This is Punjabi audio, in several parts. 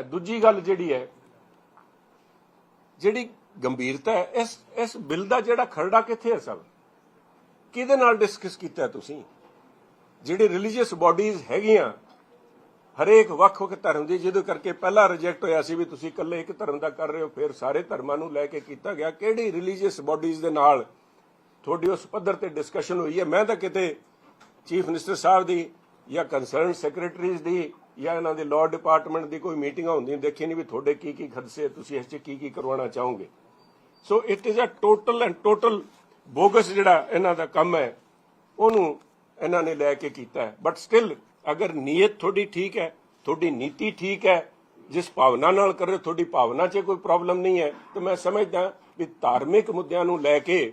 ਹੈ, ਦੂਜੀ ਗੱਲ ਜਿਹੜੀ ਹੈ, ਜਿਹੜੀ ਗੰਭੀਰਤਾ ਹੈ, ਇਸ ਇਸ ਬਿੱਲ ਦਾ ਜਿਹੜਾ ਖਰੜਾ ਕਿੱਥੇ ਹੈ ਸਭ ਕਿਹਦੇ ਨਾਲ ਡਿਸਕਸ ਕੀਤਾ ਤੁਸੀਂ? ਜਿਹੜੇ ਰਿਲੀਜੀਅਸ ਬਾਡੀਜ਼ ਹੈਗੀਆਂ, ਹਰੇਕ ਵੱਖ-ਵੱਖ ਧਰਮ ਦੀ, ਜਿਹਦੇ ਕਰਕੇ ਪਹਿਲਾ ਰਿਜੈਕਟ ਹੋਇਆ ਸੀ ਵੀ ਤੁਸੀਂ ਇਕੱਲੇ ਇੱਕ ਧਰਮ ਦਾ ਕਰ ਰਹੇ ਹੋ, ਫਿਰ ਸਾਰੇ ਧਰਮਾਂ ਨੂੰ ਲੈ ਕੇ ਕੀਤਾ ਗਿਆ। ਕਿਹੜੀ ਰਿਲੀਜੀਅਸ ਬਾਡੀਜ਼ ਦੇ ਨਾਲ ਤੁਹਾਡੀ ਉਸ ਪੱਧਰ ਤੇ ਡਿਸਕਸ਼ਨ ਹੋਈ ਹੈ? ਮੈਂ ਤਾਂ ਕਿਤੇ ਚੀਫ ਮਿਨਿਸਟਰ ਸਾਹਿਬ ਦੀ ਜਾਂ ਕੰਸਰਨ ਸੈਕਟਰੀਜ਼ ਦੀ ਜਾਂ ਇਹਨਾਂ ਦੇ ਲਾਅ ਡਿਪਾਰਟਮੈਂਟ ਦੀ ਕੋਈ ਮੀਟਿੰਗਾਂ ਹੁੰਦੀਆਂ ਦੇਖੀ ਨਹੀਂ ਵੀ ਤੁਹਾਡੇ ਕੀ ਕੀ ਖਦਸੇ, ਤੁਸੀਂ ਇਸ 'ਚ ਕੀ ਕੀ ਕਰਵਾਉਣਾ ਚਾਹੋਗੇ। So it is a total and total bogus ਜਿਹੜਾ ਇਹਨਾਂ ਦਾ ਕੰਮ ਹੈ, ਉਹਨੂੰ ਇਹਨਾਂ ਨੇ ਲੈ ਕੇ ਕੀਤਾ ਹੈ। ਬਟ ਸਟਿਲ ਅਗਰ ਨੀਅਤ ਤੁਹਾਡੀ ਠੀਕ ਹੈ, ਤੁਹਾਡੀ ਨੀਤੀ ਠੀਕ ਹੈ, ਜਿਸ ਭਾਵਨਾ ਨਾਲ ਕਰ ਰਹੇ ਤੁਹਾਡੀ ਭਾਵਨਾ 'ਚ ਕੋਈ ਪ੍ਰੋਬਲਮ ਨਹੀਂ ਹੈ, ਤਾਂ ਮੈਂ ਸਮਝਦਾ ਵੀ ਧਾਰਮਿਕ ਮੁੱਦਿਆਂ ਨੂੰ ਲੈ ਕੇ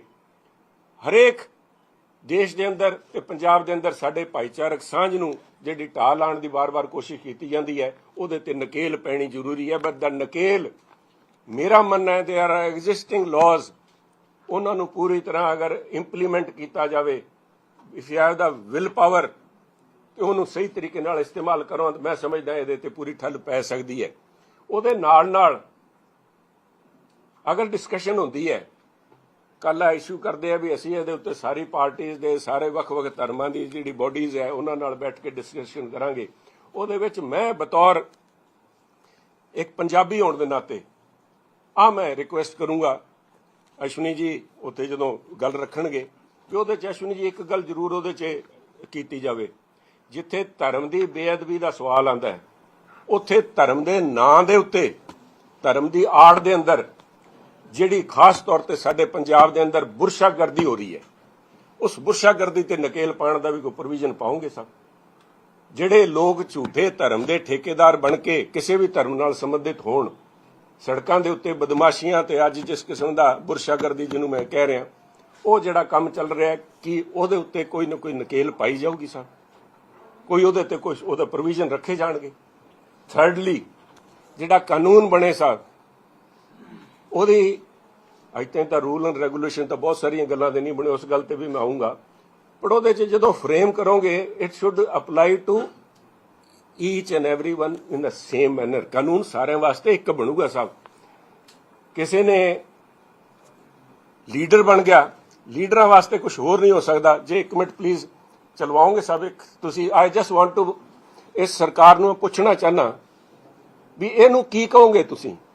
ਹਰੇਕ ਦੇਸ਼ ਦੇ ਅੰਦਰ ਤੇ ਪੰਜਾਬ ਦੇ ਅੰਦਰ ਸਾਡੇ ਭਾਈਚਾਰਕ ਸਾਂਝ ਨੂੰ ਜਿਹੜੀ ਢਾਹ ਲਾਉਣ ਦੀ ਵਾਰ-ਵਾਰ ਕੋਸ਼ਿਸ਼ ਕੀਤੀ ਜਾਂਦੀ ਹੈ, ਉਹਦੇ ਤੇ ਨਕੇਲ ਪੈਣੀ ਜ਼ਰੂਰੀ ਹੈ। ਬਟ ਦਾ ਨਕੇਲ ਮੇਰਾ ਮੰਨਣਾ ਹੈ ਦੇ ਆਰ ਐਗਜ਼ਿਸਟਿੰਗ ਲਾਜ਼ ਉਹਨਾਂ ਨੂੰ ਪੂਰੀ ਤਰ੍ਹਾਂ ਅਗਰ ਇੰਪਲੀਮੈਂਟ ਕੀਤਾ ਜਾਵੇ if you have the will power ਤੇ ਉਹਨੂੰ ਸਹੀ ਤਰੀਕੇ ਨਾਲ ਇਸਤੇਮਾਲ ਕਰੋ ਤਾਂ ਮੈਂ ਸਮਝਦਾ ਇਹਦੇ ਤੇ ਪੂਰੀ ਠੱਲ ਪੈ ਸਕਦੀ ਹੈ। ਉਹਦੇ ਨਾਲ ਨਾਲ ਅਗਰ ਡਿਸਕਸ਼ਨ ਹੁੰਦੀ ਹੈ ਕੱਲ ਇਸ਼ੂ ਕਰਦੇ ਆ ਵੀ ਅਸੀਂ ਇਹਦੇ ਉੱਤੇ ਸਾਰੀ ਪਾਰਟੀਆਂ ਦੇ, ਸਾਰੇ ਵੱਖ-ਵੱਖ ਧਰਮਾਂ ਦੀ ਜਿਹੜੀ ਬਾਡੀਜ਼ ਹੈ, ਉਹਨਾਂ ਨਾਲ ਬੈਠ ਕੇ ਡਿਸਕਸ਼ਨ ਕਰਾਂਗੇ। ਉਹਦੇ ਵਿੱਚ ਮੈਂ ਬਤੌਰ ਇੱਕ ਪੰਜਾਬੀ ਹੋਣ ਦੇ ਨਾਤੇ ਆ ਮੈਂ ਰਿਕੁਐਸਟ ਕਰੂੰਗਾ ਅਸ਼ਵਨੀ ਜੀ ਉੱਥੇ ਜਦੋਂ ਗੱਲ ਰੱਖਣਗੇ ਕਿ ਉਹਦੇ ਚ ਅਸ਼ਵਨੀ ਜੀ ਇੱਕ ਗੱਲ ਜ਼ਰੂਰ ਉਹਦੇ ਚ ਕੀਤੀ ਜਾਵੇ। ਜਿੱਥੇ ਧਰਮ ਦੀ ਬੇਅਦਬੀ ਦਾ ਸਵਾਲ ਆਂਦਾ ਹੈ, ਉੱਥੇ ਧਰਮ ਦੇ ਨਾਂ ਦੇ ਉੱਤੇ, ਧਰਮ ਦੀ ਆੜ ਦੇ ਅੰਦਰ ਜਿਹੜੀ ਖਾਸ ਤੌਰ ਤੇ ਸਾਡੇ ਪੰਜਾਬ ਦੇ ਅੰਦਰ ਬੁਰਸ਼ਾਗਰਦੀ ਹੋ ਰਹੀ ਹੈ, ਉਸ ਬੁਰਸ਼ਾਗਰਦੀ ਤੇ ਨਕੇਲ ਪਾਉਣ ਦਾ ਵੀ ਕੋਈ ਪ੍ਰੋਵੀਜ਼ਨ ਪਾਉਂਗੇ ਸਭ? ਜਿਹੜੇ ਲੋਕ ਝੂਠੇ ਧਰਮ ਦੇ ਠੇਕੇਦਾਰ ਬਣ ਕੇ ਕਿਸੇ ਵੀ ਧਰਮ ਨਾਲ ਸੰਬੰਧਿਤ ਹੋਣ, ਸੜਕਾਂ ਦੇ ਉੱਤੇ ਬਦਮਾਸ਼ੀਆਂ ਤੇ ਅੱਜ ਜਿਸ ਕਿਸਮ ਦਾ ਬੁਰਸ਼ਾਗਰਦੀ ਜਿਹਨੂੰ ਮੈਂ ਕਹਿ ਰਿਹਾ, ਉਹ ਜਿਹੜਾ ਕੰਮ ਚੱਲ ਰਿਹਾ, ਕਿ ਉਹਦੇ ਉੱਤੇ ਕੋਈ ਨਾ ਕੋਈ ਨਕੇਲ ਪਾਈ ਜਾਊਗੀ ਸਰ? ਕੋਈ ਉਹਦੇ ਤੇ ਕੁਝ ਉਹਦਾ ਪ੍ਰੋਵੀਜ਼ਨ ਰੱਖੇ ਜਾਣਗੇ? ਥਰਡਲੀ ਜਿਹੜਾ ਕਾਨੂੰਨ ਬਣੇ ਸਰ ਉਹਦੀ ਅੱਜ ਤੱਕ ਤਾਂ ਰੂਲ ਐਂਡ ਰੈਗੂਲੇਸ਼ਨ ਤਾਂ ਬਹੁਤ ਸਾਰੀਆਂ ਗੱਲਾਂ ਦੇ ਨਹੀਂ ਬਣੇ ਉਸ ਗੱਲ ਤੇ ਵੀ ਮੈਂ ਆਉਂਗਾ ਪਰ ਉਹਦੇ 'ਚ ਜਦੋਂ ਫਰੇਮ ਕਰੋਗੇ it should apply to each and everyone in the same manner ਕਾਨੂੰਨ ਸਾਰਿਆਂ ਵਾਸਤੇ ਇੱਕ ਬਣੂਗਾ ਸਭ ਕਿਸੇ ਨੇ ਲੀਡਰ ਬਣ ਗਿਆ ਲੀਡਰਾਂ ਵਾਸਤੇ ਕੁਝ ਹੋਰ ਨਹੀਂ ਹੋ ਸਕਦਾ ਜੇ ਇੱਕ ਮਿੰਟ ਪਲੀਜ਼ ਚਲਵਾਓਗੇ ਸਭ ਇੱਕ ਤੁਸੀਂ ਆਈ ਜਸਟ ਵਾਂਟ ਟੂ ਇਸ ਸਰਕਾਰ ਨੂੰ ਪੁੱਛਣਾ ਚਾਹਨਾ ਵੀ ਇਹਨੂੰ ਕੀ ਕਹੋਗੇ ਤੁਸੀਂ अपनी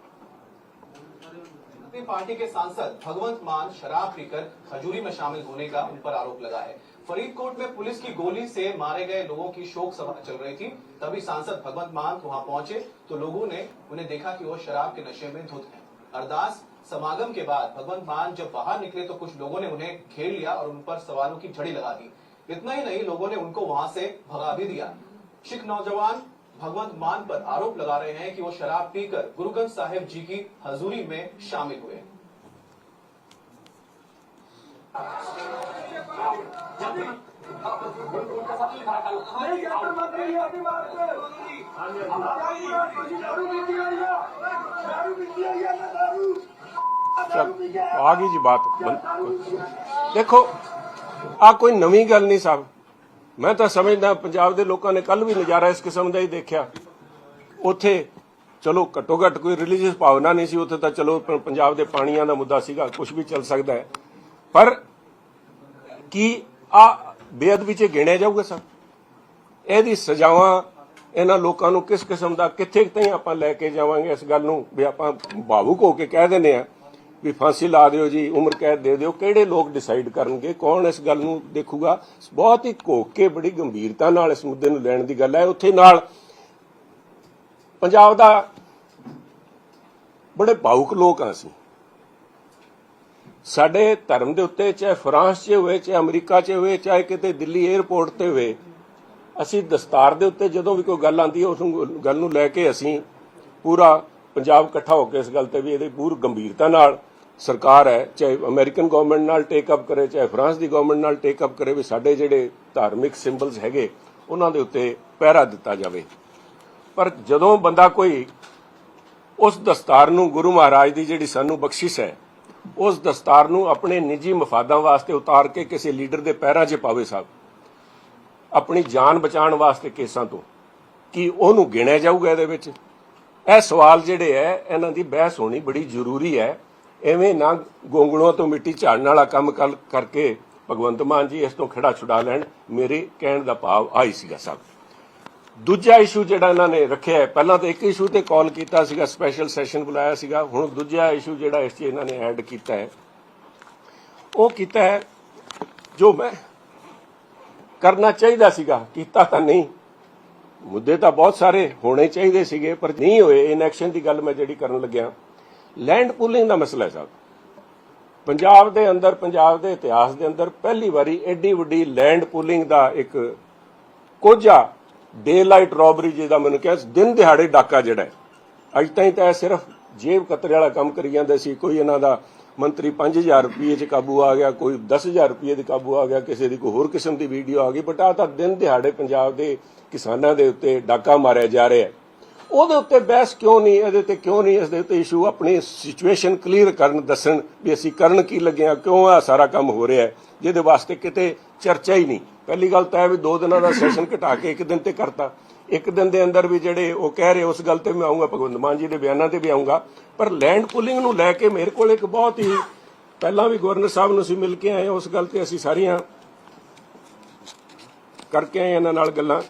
पार्टी के सांसद भगवंत मान शराब पीकर खजूरी में शामिल होने का उन पर आरोप लगा है। फरीदकोट में पुलिस की गोली से मारे गए लोगों की शोक सभा चल रही थी। तभी सांसद भगवंत मान वहाँ पहुँचे तो लोगों ने उन्हें देखा कि वो शराब के नशे में धुत हैं। अरदास समागम के बाद भगवंत मान जब बाहर निकले तो कुछ लोगों ने उन्हें घेर लिया और उन पर सवालों की झड़ी लगा दी। इतना ही नहीं, लोगों ने उनको वहाँ से भगा भी दिया। सिख नौजवान भगवंत मान पर आरोप लगा रहे हैं कि वो शराब पीकर गुरु ग्रंथ साहिब जी की हजूरी में शामिल हुए। आगे जी बात देखो, आ कोई नवी गल नहीं साहब। ਮੈਂ ਤਾਂ ਸਮਝਦਾ ਪੰਜਾਬ ਦੇ ਲੋਕਾਂ ਨੇ ਕੱਲ ਵੀ ਨਜ਼ਾਰਾ ਇਸ ਕਿਸਮ ਦਾ ਹੀ ਦੇਖਿਆ। ਉੱਥੇ ਚਲੋ ਘੱਟੋ ਘੱਟ ਕੋਈ ਰਿਲੀਜੀਅਸ ਭਾਵਨਾ ਨਹੀਂ ਸੀ, ਉੱਥੇ ਤਾਂ ਚਲੋ ਪੰਜਾਬ ਦੇ ਪਾਣੀਆਂ ਦਾ ਮੁੱਦਾ ਸੀਗਾ ਕੁਝ ਵੀ ਚੱਲ ਸਕਦਾ ਹੈ। ਪਰ ਕੀ ਆ ਬੇਅਦਬੀ ਚ ਗਿਣਿਆ ਜਾਊਗਾ ਸਰ? ਇਹਦੀ ਸਜ਼ਾਵਾਂ ਇਹਨਾਂ ਲੋਕਾਂ ਨੂੰ ਕਿਸ ਕਿਸਮ ਦਾ, ਕਿੱਥੇ ਤਾਈਂ ਆਪਾਂ ਲੈ ਕੇ ਜਾਵਾਂਗੇ ਇਸ ਗੱਲ ਨੂੰ? ਵੀ ਆਪਾਂ ਭਾਵੁਕ ਹੋ ਕੇ ਕਹਿ ਦਿੰਦੇ ਆ ਵੀ ਫਾਂਸੀ ਲਾ ਦਿਓ ਜੀ, ਉਮਰ ਕੈਦ ਦੇ ਦਿਓ, ਕਿਹੜੇ ਲੋਕ ਡਿਸਾਈਡ ਕਰਨਗੇ, ਕੌਣ ਇਸ ਗੱਲ ਨੂੰ ਦੇਖੂਗਾ? ਬਹੁਤ ਹੀ ਘੋਕ ਕੇ ਬੜੀ ਗੰਭੀਰਤਾ ਨਾਲ ਇਸ ਮੁੱਦੇ ਨੂੰ ਲੈਣ ਦੀ ਗੱਲ ਹੈ। ਉੱਥੇ ਨਾਲ ਪੰਜਾਬ ਦਾ ਬੜੇ ਭਾਵੁਕ ਲੋਕ ਆ ਅਸੀਂ। ਸਾਡੇ ਧਰਮ ਦੇ ਉੱਤੇ, ਚਾਹੇ ਫਰਾਂਸ 'ਚ ਹੋਵੇ, ਚਾਹੇ ਅਮਰੀਕਾ 'ਚ ਹੋਵੇ, ਚਾਹੇ ਕਿਤੇ ਦਿੱਲੀ 에ਅਰਪੋਰਟ ਤੇ ਹੋਵੇ, ਅਸੀਂ ਦਸਤਾਰ ਦੇ ਉੱਤੇ ਜਦੋਂ ਵੀ ਕੋਈ ਗੱਲ ਆਂਦੀ ਹੈ, ਉਸ ਗੱਲ ਨੂੰ ਲੈ ਕੇ ਅਸੀਂ ਪੂਰਾ ਪੰਜਾਬ ਇਕੱਠਾ ਹੋ ਕੇ ਇਸ ਗੱਲ ਤੇ ਵੀ ਇਹਦੇ ਪੂਰ ਗੰਭੀਰਤਾ ਨਾਲ ਸਰਕਾਰ ਹੈ, ਚਾਹੇ ਅਮਰੀਕਨ ਗਵਰਨਮੈਂਟ ਨਾਲ ਟੇਕ ਅਪ ਕਰੇ, ਚਾਹੇ ਫਰਾਂਸ ਦੀ ਗਵਰਨਮੈਂਟ ਨਾਲ ਟੇਕ ਅਪ ਕਰੇ, ਵੀ ਸਾਡੇ ਜਿਹੜੇ ਧਾਰਮਿਕ ਸਿੰਬਲਸ ਹੈਗੇ, ਉਹਨਾਂ ਦੇ ਉੱਤੇ ਪਹਿਰਾ ਦਿੱਤਾ ਜਾਵੇ। ਪਰ ਜਦੋਂ ਬੰਦਾ ਕੋਈ ਉਸ ਦਸਤਾਰ ਨੂੰ ਗੁਰੂ ਮਹਾਰਾਜ ਦੀ ਜਿਹੜੀ ਸਾਨੂੰ ਬਖਸ਼ਿਸ਼ ਹੈ, ਉਸ ਦਸਤਾਰ ਨੂੰ ਆਪਣੇ ਨਿੱਜੀ ਮਫਾਦਾਂ ਵਾਸਤੇ ਉਤਾਰ ਕੇ ਕਿਸੇ ਲੀਡਰ ਦੇ ਪੈਰਾਂ 'ਚ ਪਾਵੇ ਸਾਹਿਬ, ਆਪਣੀ ਜਾਨ ਬਚਾਉਣ ਵਾਸਤੇ ਕੇਸਾਂ ਤੋਂ, ਕੀ ਉਹਨੂੰ ਗਿਣਿਆ ਜਾਊਗਾ ਇਹਦੇ ਵਿੱਚ? ਇਹ ਸਵਾਲ ਜਿਹੜੇ ਹੈ, ਇਹਨਾਂ ਦੀ ਬਹਿਸ ਹੋਣੀ ਬੜੀ ਜ਼ਰੂਰੀ ਹੈ। ਐਵੇਂ ਨਾ ਗੋਂਗਲੋਆਂ ਤੋਂ ਮਿੱਟੀ ਝਾੜਨ ਵਾਲਾ ਕੰਮ ਕਰਕੇ ਭਗਵੰਤ ਮਾਨ ਜੀ ਇਸ ਤੋਂ ਖੜਾ ਛੁਡਾ ਲੈਣ, ਮੇਰੇ ਕਹਿਣ ਦਾ ਭਾਵ ਆਈ ਸੀਗਾ ਸਭ। ਦੂਜਾ ਇਸ਼ੂ ਜਿਹੜਾ ਇਹਨਾਂ ਨੇ ਰੱਖਿਆ ਹੈ, ਪਹਿਲਾਂ ਤਾਂ ਇੱਕ ਇਸ਼ੂ ਤੇ ਕਾਲ ਕੀਤਾ ਸੀਗਾ ਸਪੈਸ਼ਲ ਸੈਸ਼ਨ ਬੁਲਾਇਆ ਸੀਗਾ, ਹੁਣ ਦੂਜਾ ਇਸ਼ੂ ਜਿਹੜਾ ਇਸ 'ਚ ਇਹਨਾਂ ਨੇ ਐਡ ਕੀਤਾ ਹੈ। ਉਹ ਕੀਤਾ ਹੈ, ਜੋ ਮੈਂ ਕਰਨਾ ਚਾਹੀਦਾ ਸੀਗਾ, ਕੀਤਾ ਤਾਂ ਨਹੀਂ। ਮੁੱਦੇ ਤਾਂ ਬਹੁਤ ਸਾਰੇ ਹੋਣੇ ਚਾਹੀਦੇ ਸੀਗੇ, ਪਰ ਨਹੀਂ ਹੋਏ ਇਨਐਕਸ਼ਨ ਦੀ ਗੱਲ ਮੈਂ ਜਿਹੜੀ ਕਰਨ ਲੱਗਿਆ। ਲੈਂਡ ਪੂਲਿੰਗ ਦਾ ਮਸਲਾ ਹੈ ਸਾਹਿਬ ਪੰਜਾਬ ਦੇ ਅੰਦਰ, ਪੰਜਾਬ ਦੇ ਇਤਿਹਾਸ ਦੇ ਅੰਦਰ ਪਹਿਲੀ ਵਾਰੀ ਐਡੀ ਵੱਡੀ ਲੈਂਡ ਪੂਲਿੰਗ ਦਾ ਇੱਕ ਕੋਝਾ ਡੇ ਲਾਈਟ ਰੋਬਰੀ ਜਿਹਦਾ ਮੈਨੂੰ ਕਿਹਾ, ਦਿਨ ਦਿਹਾੜੇ ਡਾਕਾ ਜਿਹੜਾ ਹੈ। ਅੱਜ ਤਾਈਂ ਤਾਂ ਇਹ ਸਿਰਫ ਜੇਬ ਕਤਰੇ ਵਾਲਾ ਕੰਮ ਕਰੀ ਜਾਂਦੇ ਸੀ, ਕੋਈ ਇਹਨਾਂ ਦਾ ਮੰਤਰੀ 5000 ਰੁਪਏ 'ਚ ਕਾਬੂ ਆ ਗਿਆ, ਕੋਈ 10000 ਰੁਪਏ 'ਚ ਕਾਬੂ ਆ ਗਿਆ, ਕਿਸੇ ਦੀ ਕੋਈ ਹੋਰ ਕਿਸਮ ਦੀ ਵੀਡੀਓ ਆ ਗਈ ਬਟ ਆ ਤਾਂ ਦਿਨ ਦਿਹਾੜੇ ਪੰਜਾਬ ਦੇ ਕਿਸਾਨਾਂ ਦੇ ਉੱਤੇ ਡਾਕਾ ਮਾਰਿਆ ਜਾ ਰਿਹਾ ਹੈ। ਉਹਦੇ ਉੱਤੇ ਬਹਿਸ ਕਿਉਂ ਨਹੀਂ, ਇਹਦੇ ਤੇ ਕਿਉਂ ਨਹੀਂ, ਇਸ ਦੇ ਉੱਤੇ ਇਸ਼ੂ ਆਪਣੀ ਸਿਚੁਏਸ਼ਨ ਕਲੀਅਰ ਕਰਨ, ਦੱਸਣ ਵੀ ਅਸੀਂ ਕਰਨ ਕੀ ਲੱਗੇ ਆ ਕਿਉਂ ਆ ਸਾਰਾ ਕੰਮ ਹੋ ਰਿਹਾ ਜਿਹਦੇ ਵਾਸਤੇ ਕਿਤੇ ਚਰਚਾ ਹੀ ਨਹੀਂ। ਪਹਿਲੀ ਗੱਲ ਤਾਂ ਇਹ ਵੀ ਦੋ ਦਿਨਾਂ ਦਾ ਸੈਸ਼ਨ ਘਟਾ ਕੇ ਇੱਕ ਦਿਨ ਤੇ ਕਰਤਾ। ਇੱਕ ਦਿਨ ਦੇ ਅੰਦਰ ਵੀ ਜਿਹੜੇ ਉਹ ਕਹਿ ਰਹੇ, ਉਸ ਗੱਲ ਤੇ ਮੈਂ ਆਉਂਗਾ ਭਗਵੰਤ ਮਾਨ ਜੀ ਦੇ ਬਿਆਨਾਂ ਤੇ ਵੀ ਆਉਂਗਾ ਪਰ ਲੈਂਡ ਪੁਲਿੰਗ ਨੂੰ ਲੈ ਕੇ ਮੇਰੇ ਕੋਲ ਇੱਕ ਬਹੁਤ ਹੀ, ਪਹਿਲਾਂ ਵੀ ਗਵਰਨਰ ਸਾਹਿਬ ਨੂੰ ਅਸੀਂ ਮਿਲ ਕੇ ਆਏ ਉਸ ਗੱਲ ਤੇ ਅਸੀਂ ਸਾਰੀਆਂ ਕਰਕੇ ਆਏ ਇਹਨਾਂ ਨਾਲ ਗੱਲਾਂ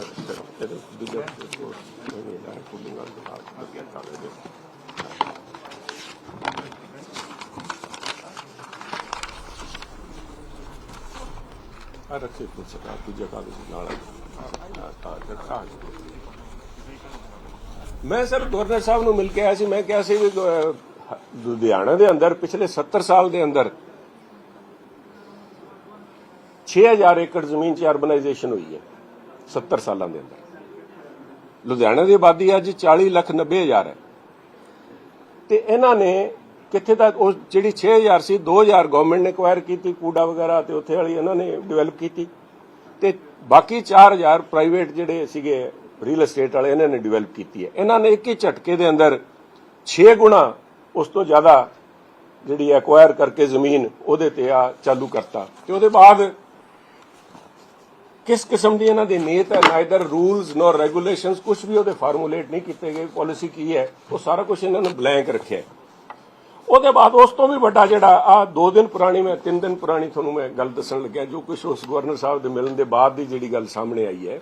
ਚਲੋ, ਚਲੋ, ਚਲੋ, ਦੂਜਾ ਉਹ ਨਹੀਂ ਲੈਂਡ ਪੁਲਿੰਗ ਵਾਲਾ ਜਵਾਬ ਲੱਗਿਆ ਕਰ ਦੇ ਆ ਰੱਖੇ ਕੁਛ ਸਕਾ ਦੂਜਾ ਕਾਗਜ਼ ਨਾਲ ਆ ਮੈਂ ਸਰ ਗਵਰਨਰ ਸਾਹਿਬ ਨੂੰ ਮਿਲ ਕੇ ਆਇਆ ਸੀ, ਮੈਂ ਕਿਹਾ ਸੀ ਵੀ ਲੁਧਿਆਣਾ ਦੇ ਅੰਦਰ, ਪਿਛਲੇ 70 ਸਾਲ ਦੇ ਅੰਦਰ 6000 ਏਕੜ ਜ਼ਮੀਨ 'ਚ ਅਰਬਨਾਈਜੇਸ਼ਨ ਹੋਈ ਹੈ 70 ਸਾਲਾਂ ਦੇ ਅੰਦਰ। ਲੁਧਿਆਣਾ ਦੀ ਆਬਾਦੀ ਅੱਜ 40 ਲੱਖ 90 ਹਜ਼ਾਰ ਹੈ। ਤੇ ਇਹਨਾਂ ਨੇ ਕਿੱਥੇ ਤੱਕ ਉਹ ਜਿਹੜੀ 6000 ਸੀ 2000 ਗਵਰਨਮੈਂਟ ਨੇ ਐਕਵਾਇਰ ਕੀਤੀ, ਕੂੜਾ ਵਗੈਰਾ ਤੇ ਉੱਥੇ ਵਾਲੀ ਇਹਨਾਂ ਨੇ ਡਿਵੈਲਪ ਕੀਤੀ। ਤੇ ਬਾਕੀ 4000 ਪ੍ਰਾਈਵੇਟ ਜਿਹੜੇ ਸੀਗੇ ਰੀਅਲ ਏਸਟੇਟ ਵਾਲੇ ਇਹਨਾਂ ਨੇ ਡਿਵੈਲਪ ਕੀਤੀ ਹੈ। ਇਹਨਾਂ ਨੇ ਇੱਕ ਹੀ ਝਟਕੇ ਦੇ ਅੰਦਰ 6 ਗੁਣਾ ਉਸ ਤੋਂ ਜ਼ਿਆਦਾ ਜਿਹੜੀ ਐਕਵਾਇਰ ਕਰਕੇ ਜ਼ਮੀਨ ਉਹਦੇ ਤੇ ਆ ਚਾਲੂ ਕਰਤਾ। ਤੇ ਉਹਦੇ ਬਾਅਦ ਕਿਸ ਕਿਸਮ ਦੀ ਇਹਨਾਂ ਦੀ ਨੀਅਤ ਹੈ? ਨਾਈਦਰ ਰੂਲਸ ਨੋਰ ਰੈਗੂਲੇਸ਼ਨਸ ਕੁਝ ਵੀ ਉਹਦੇ ਫਾਰਮੂਲੇਟ ਨਹੀਂ ਕੀਤੇ ਗਏ ਪਾਲਿਸੀ ਕੀ ਹੈ? ਉਹ ਸਾਰਾ ਕੁਝ ਇਹਨਾਂ ਨੇ ਬਲੈਂਕ ਰੱਖਿਆ ਉਹਦੇ ਬਾਅਦ ਉਸ ਤੋਂ ਵੀ ਵੱਡਾ ਜਿਹੜਾ ਆ 2 ਦਿਨ ਪੁਰਾਣੀ ਮੈਂ 3 ਦਿਨ ਪੁਰਾਣੀ ਤੁਹਾਨੂੰ ਮੈਂ ਗੱਲ ਦੱਸਣ ਲੱਗਿਆ, ਜੋ ਕੁਝ ਉਸ ਗਵਰਨਰ ਸਾਹਿਬ ਦੇ ਮਿਲਣ ਦੇ ਬਾਅਦ ਦੀ ਜਿਹੜੀ ਗੱਲ ਸਾਹਮਣੇ ਆਈ ਹੈ।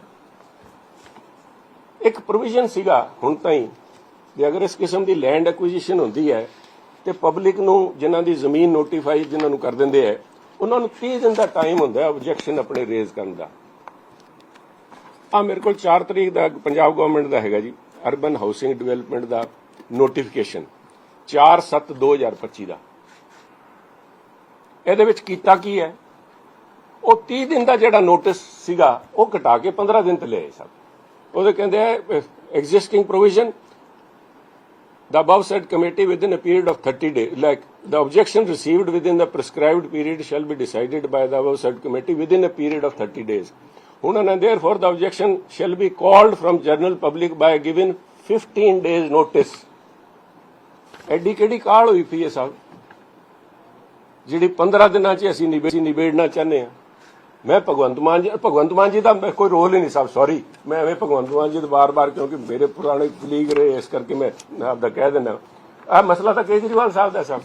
ਇੱਕ ਪ੍ਰੋਵੀਜ਼ਨ ਸੀਗਾ, ਹੁਣ ਤਾਈਂ, ਵੀ ਅਗਰ ਇਸ ਕਿਸਮ ਦੀ ਲੈਂਡ ਐਕੁਜੀਸ਼ਨ ਹੁੰਦੀ ਹੈ, ਤੇ ਪਬਲਿਕ ਨੂੰ ਜਿਨ੍ਹਾਂ ਦੀ ਜ਼ਮੀਨ ਨੋਟੀਫਾਈ ਜਿਨ੍ਹਾਂ ਨੂੰ ਕਰ ਦਿੰਦੇ ਹੈ, ਉਹਨਾਂ ਨੂੰ 30 ਦਿਨ ਦਾ ਟਾਈਮ ਹੁੰਦਾ ਹੈ ਆਬਜੈਕਸ਼ਨ ਆਪਣੇ ਰੇਜ਼ ਕਰਨ ਦਾ। ਆ ਮੇਰੇ ਕੋਲ 4 ਤਰੀਕ ਦਾ ਪੰਜਾਬ ਗਵਰਨਮੈਂਟ ਦਾ ਹੈਗਾ ਜੀ ਅਰਬਨ ਹਾਊਸਿੰਗ ਡਿਵੈਲਪਮੈਂਟ ਦਾ ਨੋਟੀਫਿਕੇਸ਼ਨ 4/7/2025 ਦਾ ਇਹਦੇ ਵਿੱਚ ਕੀਤਾ ਕੀ ਹੈ ਉਹ 30 ਦਿਨ ਦਾ ਜਿਹੜਾ ਨੋਟਿਸ ਸੀਗਾ ਉਹ ਘਟਾ ਕੇ 15 ਦਿਨ ਤੇ ਲਿਆਏ ਸਭ ਉਹਦੇ ਕਹਿੰਦੇ ਆ existing provision The above said committee within a period of 30 days, like the objection received within the prescribed period shall be decided by the above said committee within a period of 30 days. ਹੁਣ and therefore the objection shall be called from general public by given 15 days notice. ਐਡੀ ਕਿਹੜੀ ਕਾਲ ਹੋਈ ਪਈ ਹੈ ਸਾਹਿਬ ਜਿਹੜੀ 15 ਦਿਨਾਂ 'ਚ ਅਸੀਂ ਨਿਬੇੜਨਾ ਚਾਹੁੰਦੇ ਆ ਮੈਂ ਭਗਵੰਤ ਮਾਨ ਜੀ ਭਗਵੰਤ ਮਾਨ ਜੀ ਦਾ ਕੋਈ ਰੋਲ ਹੀ ਨਹੀਂ ਸਾਹਿਬ ਸੌਰੀ ਮੈਂ ਐਵੇਂ ਭਗਵੰਤ ਮਾਨ ਜੀ ਦੇ ਬਾਰ-ਬਾਰ ਕਿਉਂਕਿ ਮੇਰੇ ਪੁਰਾਣੇ ਕਲੀਗ ਰਹੇ ਇਸ ਕਰਕੇ ਮੈਂ ਆਪਦਾ ਕਹਿ ਦਿੰਦਾ ਆ ਮਸਲਾ ਤਾਂ ਕੇਜਰੀਵਾਲ ਸਾਹਿਬ ਦਾ ਸਾਹਿਬ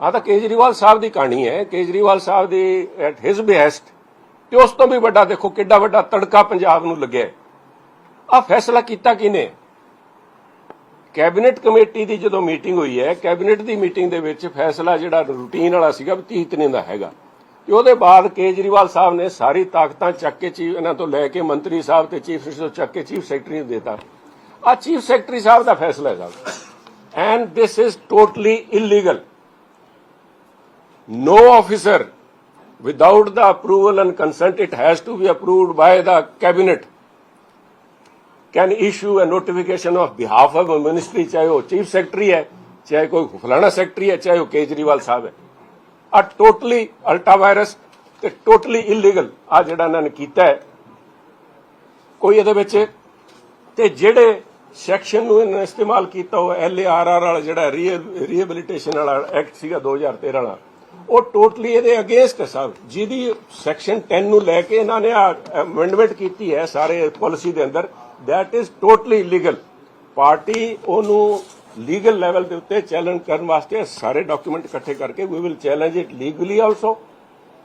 ਆ ਤਾਂ ਕੇਜਰੀਵਾਲ ਸਾਹਿਬ ਦੀ ਕਹਾਣੀ ਹੈ ਕੇਜਰੀਵਾਲ ਸਾਹਿਬ ਦੀ ਐਟ ਹਿਸ ਬੇਸਟ ਤੇ ਉਸ ਤੋਂ ਵੀ ਵੱਡਾ ਦੇਖੋ ਕਿੱਡਾ ਵੱਡਾ ਤੜਕਾ ਪੰਜਾਬ ਨੂੰ ਲੱਗਿਆ ਆ ਫੈਸਲਾ ਕੀਤਾ ਕਿਨੇ ਕੈਬਨਿਟ ਕਮੇਟੀ ਦੀ ਜਦੋਂ ਮੀਟਿੰਗ ਹੋਈ ਹੈ, ਕੈਬਨਿਟ ਦੀ ਮੀਟਿੰਗ ਦੇ ਵਿੱਚ ਫੈਸਲਾ ਜਿਹੜਾ ਰੂਟੀਨ ਵਾਲਾ ਸੀਗਾ 30 ਤਰੀਕ ਦਾ ਹੈਗਾ। ਤੇ ਉਹਦੇ ਬਾਅਦ ਕੇਜਰੀਵਾਲ ਸਾਹਿਬ ਨੇ ਸਾਰੀ ਤਾਕਤਾਂ ਚੱਕ ਕੇ ਚੀਫ, ਇਹਨਾਂ ਤੋਂ ਲੈ ਕੇ ਮੰਤਰੀ ਸਾਹਿਬ ਤੇ ਚੀਫ ਮਿਨਿਸਟਰ ਤੋਂ ਚੱਕ ਕੇ ਚੀਫ ਸੈਕਟਰੀ ਨੂੰ ਦਿੱਤਾ। ਆ ਚੀਫ ਸੈਕਟਰੀ ਸਾਹਿਬ ਦਾ ਫੈਸਲਾ ਹੈ sahib and this is totally illegal no officer without the approval and consent, it has to be approved by the cabinet. Can issue a notification of behalf of a ministry ਚਾਹੇ ਉਹ ਚੀਫ ਸੈਕਟਰੀ ਹੈ ਚਾਹੇ ਕੋਈ ਫਲਾਣਾ ਸੈਕਟਰੀ ਹੈ ਚਾਹੇ ਉਹ ਕੇਜਰੀਵਾਲ ਸਾਹਿਬ ਹੈ ਆ ਟੋਟਲੀ ਅਲਟਾ ਵਾਇਰਸ ਤੇ ਟੋਟਲੀ ਇਲੀਗਲ ਆ ਜਿਹੜਾ ਇਹਨਾਂ ਨੇ ਕੀਤਾ ਹੈ ਕੋਈ ਇਹਦੇ ਵਿੱਚ ਤੇ ਜਿਹੜੇ ਸੈਕਸ਼ਨ ਨੂੰ ਇਹਨਾਂ ਨੇ ਇਸਤੇਮਾਲ ਕੀਤਾ ਉਹ ਐਲਏਆਰਆਰ ਵਾਲਾ ਜਿਹੜਾ ਰੀਹੈਬਿਲਿਟੇਸ਼ਨ ਵਾਲਾ ਐਕਟ ਸੀਗਾ 2013 ਵਾਲਾ ਉਹ ਟੋਟਲੀ ਇਹਦੇ ਅਗੇਂਸਟ ਹੈ ਸਾਹਿਬ ਜਿਹਦੀ ਸੈਕਸ਼ਨ 10 ਨੂੰ ਲੈ ਕੇ ਇਹਨਾਂ ਨੇ ਅਮੈਂਡਮੈਂਟ ਕੀਤੀ ਹੈ ਸਾਰੇ ਪਾਲਿਸੀ ਦੇ ਅੰਦਰ। That is totally illegal party ਉਹਨੂੰ ਲੀਗਲ ਲੈਵਲ ਦੇ ਉੱਤੇ ਚੈਲੰਜ ਕਰਨ ਵਾਸਤੇ ਸਾਰੇ ਡਾਕੂਮੈਂਟ ਇਕੱਠੇ ਕਰਕੇ we will challenge it legally also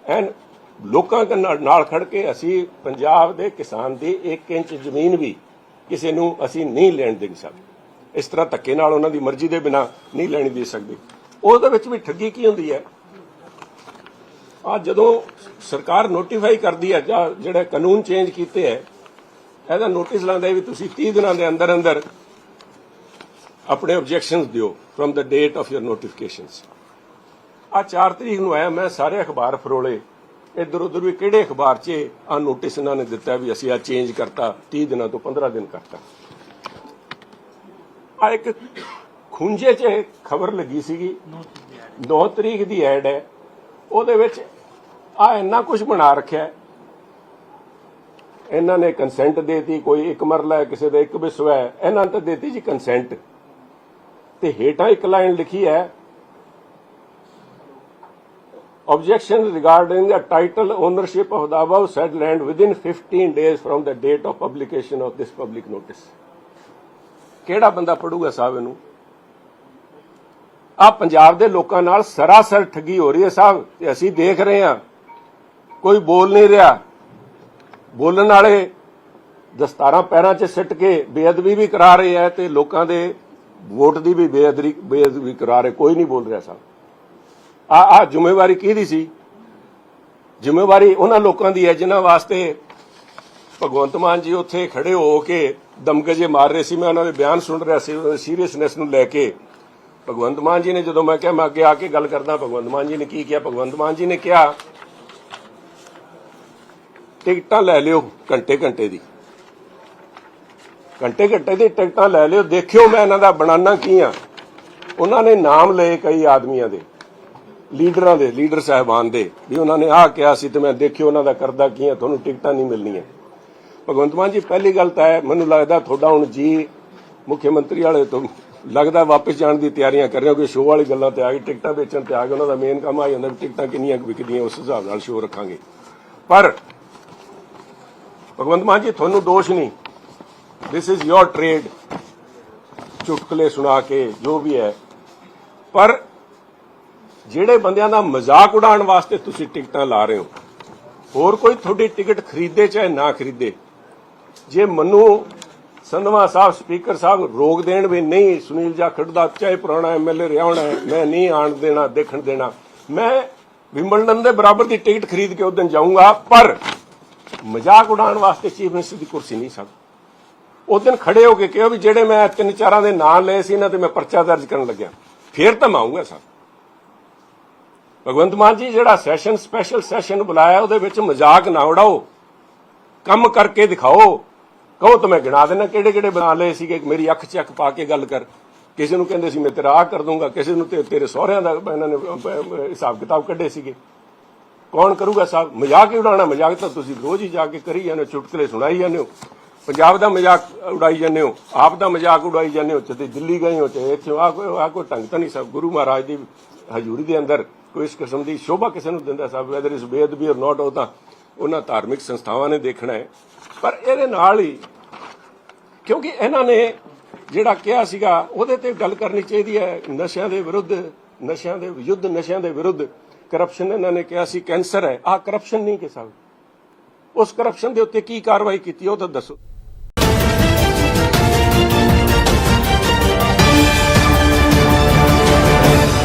and ਲੋਕਾਂ ਦੇ ਨਾਲ ਨਾਲ ਖੜ ਕੇ ਅਸੀਂ ਪੰਜਾਬ ਦੇ ਕਿਸਾਨ ਦੀ 1 ਇੰਚ ਜ਼ਮੀਨ ਵੀ ਕਿਸੇ ਨੂੰ ਅਸੀਂ ਨਹੀਂ ਲੈਣ ਦੇ ਸਕਦੇ ਇਸ ਤਰ੍ਹਾਂ ਧੱਕੇ ਨਾਲ ਉਹਨਾਂ ਦੀ ਮਰਜ਼ੀ ਦੇ ਬਿਨਾ ਨਹੀਂ ਲੈਣੀ ਦੇ ਸਕਦੇ। ਉਹਦੇ ਵਿੱਚ ਵੀ ਠੱਗੀ ਕੀ ਹੁੰਦੀ ਹੈ? ਆ ਜਦੋਂ ਸਰਕਾਰ ਨੋਟੀਫਾਈ ਕਰਦੀ ਹੈ, ਜਾਂ ਜਿਹੜਾ ਕਾਨੂੰਨ ਚੇਂਜ ਕੀਤੇ ਹੈ, ਇਹਦਾ ਨੋਟਿਸ ਲਾਉਂਦਾ ਵੀ ਤੁਸੀਂ 30 ਦਿਨਾਂ ਦੇ ਅੰਦਰ ਅੰਦਰ ਆਪਣੇ ਆਬਜੈਕਸ਼ਨਸ ਦਿਓ from the date of your notifications ਆ 4 ਤਰੀਕ ਨੂੰ ਆਇਆ, ਮੈਂ ਸਾਰੇ ਅਖਬਾਰ ਫਰੋਲੇ। ਇਧਰ ਉਧਰ ਵੀ ਕਿਹੜੇ ਅਖਬਾਰ 'ਚ ਆ ਨੋਟਿਸ ਇਹਨਾਂ ਨੇ ਦਿੱਤਾ ਵੀ ਅਸੀਂ ਆ ਚੇਂਜ ਕਰਤਾ 30 ਦਿਨਾਂ ਤੋਂ 15 ਦਿਨ ਕਰਤਾ। ਆ ਇੱਕ ਖੁੰਝੇ 'ਚ ਖਬਰ ਲੱਗੀ ਸੀਗੀ। 9 ਤਰੀਕ ਦੀ ਐਡ ਹੈ। ਉਹਦੇ ਵਿੱਚ ਆ ਇੰਨਾ ਕੁਝ ਬਣਾ ਰੱਖਿਆ ਹੈ। ਇਹਨਾਂ ਨੇ ਕੰਸੈਂਟ ਦੇਤੀ ਕੋਈ ਇੱਕ ਮਰਲਾ ਹੈ ਕਿਸੇ ਦਾ ਇੱਕ ਵਿਸਵਾ ਹੈ ਇਹਨਾਂ ਨੇ ਤਾਂ ਦੇਤੀ ਜੀ ਕੰਸੈਂਟ ਤੇ ਹੇਠਾਂ ਇੱਕ ਲਾਈਨ ਲਿਖੀ ਹੈ objection regarding the title ownership of the above said land within 15 days from the date of publication of this public notice ਕਿਹੜਾ ਬੰਦਾ ਪੜੂਗਾ ਸਾਹਿਬ ਇਹਨੂੰ ਆ ਪੰਜਾਬ ਦੇ ਲੋਕਾਂ ਨਾਲ ਸਰਾਸਰ ਠੱਗੀ ਹੋ ਰਹੀ ਹੈ ਸਾਹਿਬ ਤੇ ਅਸੀਂ ਦੇਖ ਰਹੇ ਹਾਂ ਕੋਈ ਬੋਲ ਨਹੀਂ ਰਿਹਾ। ਬੋਲਣ ਵਾਲੇ ਦਸਤਾਰਾਂ ਪੈਰਾਂ 'ਚ ਸਿੱਟ ਕੇ ਬੇਅਦਬੀ ਵੀ ਕਰਾ ਰਹੇ ਹੈ ਤੇ ਲੋਕਾਂ ਦੇ ਵੋਟ ਦੀ ਵੀ ਬੇਅਦਬੀ ਬੇਅਦਬੀ ਕਰਾ ਰਹੇ। ਕੋਈ ਨਹੀਂ ਬੋਲ ਰਿਹਾ ਸਾਹਿਬ ਆ ਆ ਜ਼ਿੰਮੇਵਾਰੀ ਕਿਹਦੀ ਸੀ? ਜ਼ਿੰਮੇਵਾਰੀ ਉਹਨਾਂ ਲੋਕਾਂ ਦੀ ਹੈ ਜਿਨ੍ਹਾਂ ਵਾਸਤੇ ਭਗਵੰਤ ਮਾਨ ਜੀ ਉੱਥੇ ਖੜੇ ਹੋ ਕੇ ਦਮਗਜੇ ਮਾਰ ਰਹੇ ਸੀ। ਮੈਂ ਉਹਨਾਂ ਦੇ ਬਿਆਨ ਸੁਣ ਰਿਹਾ ਸੀ ਸੀਰੀਅਸਨੈਸ ਨੂੰ ਲੈ ਕੇ। ਭਗਵੰਤ ਮਾਨ ਜੀ ਨੇ ਜਦੋਂ ਮੈਂ ਕਿਹਾ, ਮੈਂ ਅੱਗੇ ਆ ਕੇ ਗੱਲ ਕਰਦਾ, ਭਗਵੰਤ ਮਾਨ ਜੀ ਨੇ ਕੀ ਕਿਹਾ? ਭਗਵੰਤ ਮਾਨ ਜੀ ਨੇ ਕਿਹਾ ਟਿਕਟਾਂ ਲੈ ਲਿਓ ਘੰਟੇ ਘੰਟੇ ਦੀ। ਘੰਟੇ ਘੰਟੇ ਦੀ ਟਿਕਟਾਂ ਲੈ ਲਿਓ, ਦੇਖਿਓ ਮੈਂ ਇਹਨਾਂ ਦਾ ਬਣਾਨਾ ਕੀ ਆ। ਉਹਨਾਂ ਨੇ ਨਾਮ ਲਏ ਕਈ ਆਦਮੀਆਂ ਦੇ, ਲੀਡਰਾਂ ਦੇ, ਲੀਡਰ ਸਾਹਿਬਾਨ ਦੇ, ਵੀ ਉਹਨਾਂ ਨੇ ਆਹ ਕਿਹਾ ਸੀ ਤੇ ਮੈਂ ਦੇਖਿਓ ਉਹਨਾਂ ਦਾ ਕਰਦਾ ਕੀ ਆ, ਤੁਹਾਨੂੰ ਟਿਕਟਾਂ ਨਹੀਂ ਮਿਲਣੀਆਂ। ਭਗਵੰਤ ਮਾਨ ਜੀ, ਪਹਿਲੀ ਗੱਲ ਤਾਂ ਹੈ ਮੈਨੂੰ ਲੱਗਦਾ ਤੁਹਾਡਾ ਹੁਣ ਜੀ ਮੁੱਖ ਮੰਤਰੀ ਵਾਲੇ ਤੋਂ ਲੱਗਦਾ ਵਾਪਸ ਜਾਣ ਦੀ ਤਿਆਰੀਆਂ ਕਰ ਰਹੇ ਹੋ ਕਿ ਸ਼ੋਅ ਵਾਲੀ ਗੱਲਾਂ ਤੇ ਆ ਗਏ ਟਿਕਟਾਂ ਵੇਚਣ ਤੇ ਆ ਗਏ ਉਹਨਾਂ ਦਾ ਮੇਨ ਕੰਮ ਆ ਜਾਂਦਾ ਵੀ ਟਿਕਟਾਂ ਕਿੰਨੀਆਂ ਵਿਕਦੀਆਂ, ਉਸ ਹਿਸਾਬ ਨਾਲ ਸ਼ੋਅ ਰੱਖਾਂਗੇ। ਪਰ ਭਗਵੰਤ ਮਾਨ ਜੀ, ਤੁਹਾਨੂੰ ਦੋਸ਼ ਨਹੀਂ। ਥਿਸ ਇਜ਼ ਯੋਰ ਟ੍ਰੇਡ ਚੁਟਕਲੇ ਸੁਣਾ ਕੇ, ਜੋ ਵੀ ਹੈ। ਪਰ ਜਿਹੜੇ ਬੰਦਿਆਂ ਦਾ ਮਜ਼ਾਕ ਉਡਾਉਣ ਵਾਸਤੇ ਤੁਸੀਂ ਟਿਕਟਾਂ ਲਾ ਰਹੇ ਹੋ, ਹੋਰ ਕੋਈ ਤੁਹਾਡੀ ਟਿਕਟ ਖਰੀਦੇ ਚਾਹੇ ਨਾ ਖਰੀਦੇ। ਜੇ ਮੈਨੂੰ ਸੰਧਵਾ ਸਾਹਿਬ, ਸਪੀਕਰ ਸਾਹਿਬ ਰੋਕ ਦੇਣ ਵੀ ਨਹੀਂ, ਸੁਨੀਲ ਜਾਖੜ ਦਾ ਚਾਹੇ ਪੁਰਾਣਾ ਐਮਐਲਏ ਰਿਹਾ ਹੋਣਾ ਮੈਂ ਨਹੀਂ ਆਣ ਦੇਣਾ, ਦੇਖਣ ਦੇਣਾ। ਮੈਂ ਵਿੰਬਲਡਨ ਦੇ ਬਰਾਬਰ ਦੀ ਟਿਕਟ ਖਰੀਦ ਕੇ ਉਸ ਦਿਨ ਜਾਊਂਗਾ, ਪਰ ਮਜ਼ਾਕ ਉਡਾਉਣ ਵਾਸਤੇ ਚੀਫ ਮਿਨਿਸਟਰ ਦੀ ਕੁਰਸੀ ਨਹੀਂ ਸਕਦਾ ਉਸ ਦਿਨ ਖੜੇ ਹੋ ਕੇ ਕਿਹਾ ਵੀ ਜਿਹੜੇ ਮੈਂ ਤਿੰਨ ਚਾਰਾਂ ਦੇ ਨਾਂ ਲਏ ਸੀ, ਇਹਨਾਂ ਤੇ ਮੈਂ ਪਰਚਾ ਦਰਜ ਕਰਨ ਲੱਗਿਆ। ਫੇਰ ਤਾਂ ਮੈਂ ਆਊਂਗਾ, ਸਰ। ਭਗਵੰਤ ਮਾਨ ਜੀ, ਜਿਹੜਾ ਸੈਸ਼ਨ, ਸਪੈਸ਼ਲ ਸੈਸ਼ਨ ਬੁਲਾਇਆ, ਉਹਦੇ ਵਿੱਚ ਮਜ਼ਾਕ ਨਾ ਉਡਾਓ। ਕੰਮ ਕਰਕੇ ਦਿਖਾਓ। ਕਹੋ ਤਾਂ ਮੈਂ ਗਿਣਾ ਦੇਣਾ ਕਿਹੜੇ ਕਿਹੜੇ ਬਣਾ ਲਏ ਸੀਗੇ ਮੇਰੀ ਅੱਖ 'ਚ ਅੱਖ ਪਾ ਕੇ ਗੱਲ ਕਰ। ਕਿਸੇ ਨੂੰ ਕਹਿੰਦੇ ਸੀ, ਮੈਂ ਤੇਰਾ ਆਹ ਕਰ ਦੂੰਗਾ, ਕਿਸੇ ਨੂੰ ਤੇਰੇ ਸਹੁਰਿਆਂ ਦਾ ਇਹਨਾਂ ਨੇ ਹਿਸਾਬ ਕਿਤਾਬ ਕੱਢੇ ਸੀਗੇ। ਕੌਣ ਕਰੂਗਾ ਸਾਹਿਬ? ਮਜ਼ਾਕ ਹੀ ਉਡਾਉਣਾ, ਮਜ਼ਾਕ ਤਾਂ ਤੁਸੀਂ ਰੋਜ਼ ਹੀ ਜਾ ਕੇ ਕਰੀ ਜਾਂਦੇ ਹੋ, ਚੁਟਕਲੇ ਸੁਣਾਈ ਜਾਂਦੇ ਹੋ। ਪੰਜਾਬ ਦਾ ਮਜ਼ਾਕ ਉਡਾਈ ਜਾਂਦੇ ਹੋ, ਆਪ ਦਾ ਮਜ਼ਾਕ ਉਡਾਈ ਜਾਂਦੇ ਹੋ ਤੇ ਦਿੱਲੀ ਗਏ ਹੋ ਤੇ ਇੱਥੇ ਆ ਕੋਈ ਆ ਕੋਈ ਢੰਗ ਤਾਂ ਨਹੀਂ ਸਾਹਿਬ। ਗੁਰੂ ਮਹਾਰਾਜ ਦੀ ਹਜ਼ੂਰੀ ਦੇ ਅੰਦਰ ਕੋਈ ਇਸ ਕਿਸਮ ਦੀ ਸ਼ੋਭਾ ਕਿਸੇ ਨੂੰ ਦਿੰਦਾ ਸਾਹਿਬ ਵੈਦਰ ਇਸ ਬੇਅਦਬੀ ਔਰ ਨਾਟ ਉਹ ਤਾਂ ਉਹਨਾਂ ਧਾਰਮਿਕ ਸੰਸਥਾਵਾਂ ਨੇ ਦੇਖਣਾ ਹੈ। ਪਰ ਇਹਦੇ ਨਾਲ ਹੀ, ਕਿਉਂਕਿ ਇਹਨਾਂ ਨੇ ਜਿਹੜਾ ਕਿਹਾ ਸੀਗਾ, ਉਹਦੇ ਤੇ ਗੱਲ ਕਰਨੀ ਚਾਹੀਦੀ ਹੈ। ਨਸ਼ਿਆਂ ਦੇ ਵਿਰੁੱਧ, ਨਸ਼ਿਆਂ ਦੇ ਯੁੱਧ ਨਸ਼ਿਆਂ ਦੇ ਵਿਰੁੱਧ ਕਰਪਸ਼ਨ ਇਹਨਾਂ ਨੇ ਕਿਹਾ ਸੀ ਕੈਂਸਰ ਹੈ। ਆਹ ਕਰਪਸ਼ਨ ਨਹੀਂ ਕਿ ਸਾਹਿਬ ਉਸ ਕਰਪਸ਼ਨ ਦੇ ਉੱਤੇ ਕੀ ਕਾਰਵਾਈ ਕੀਤੀ, ਉਹ ਤਾਂ ਦੱਸੋ।